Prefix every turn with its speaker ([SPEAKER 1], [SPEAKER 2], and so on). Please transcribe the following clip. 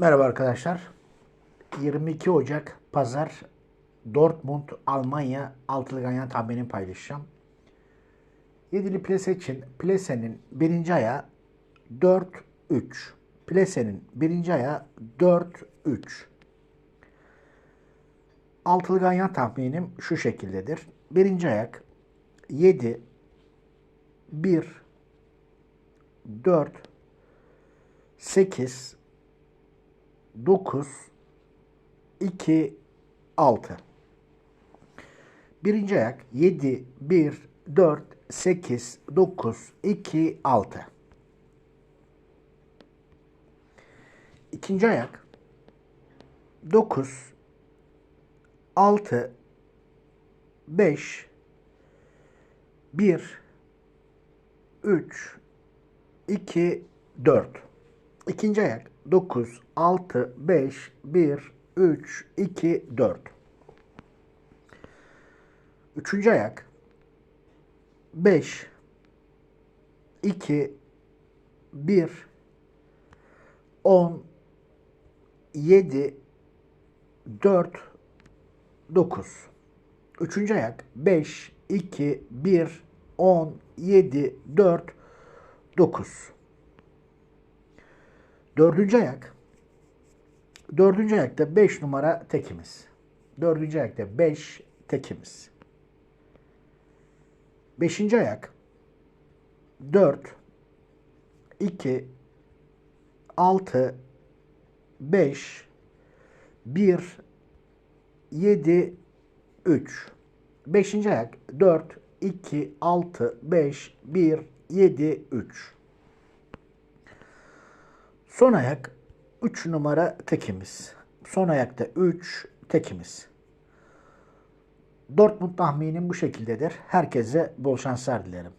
[SPEAKER 1] Merhaba arkadaşlar. 22 Ocak Pazar Dortmund Almanya altılı ganyan tahminini paylaşacağım. Yedili plase için plasenin birinci ayağı 4-3. Plasenin birinci ayağı 4-3. Altılı ganyan tahminim şu şekildedir. Birinci ayak 7 1 4 8 9 2 6 Birinci ayak 7 1 4 8 9 2 6 İkinci ayak 9 6 5 1 3 2 4 İkinci ayak 9 6 5 1 3 2 4 Üçüncü ayak. 5 2 1 10 7 4 9 Üçüncü ayak. 5 2 1 10 7 4 9 Dördüncü ayak. Dördüncü ayakta 5 numara tekimiz. Dördüncü ayakta 5 tekimiz. Beşinci ayak. 4 2 6 5 1 7 3 Beşinci ayak 4 2 6 5 1 7 3 Son ayak 3 numara tekimiz. Son ayakta 3 tekimiz. Dortmund tahminim bu şekildedir. Herkese bol şanslar dilerim.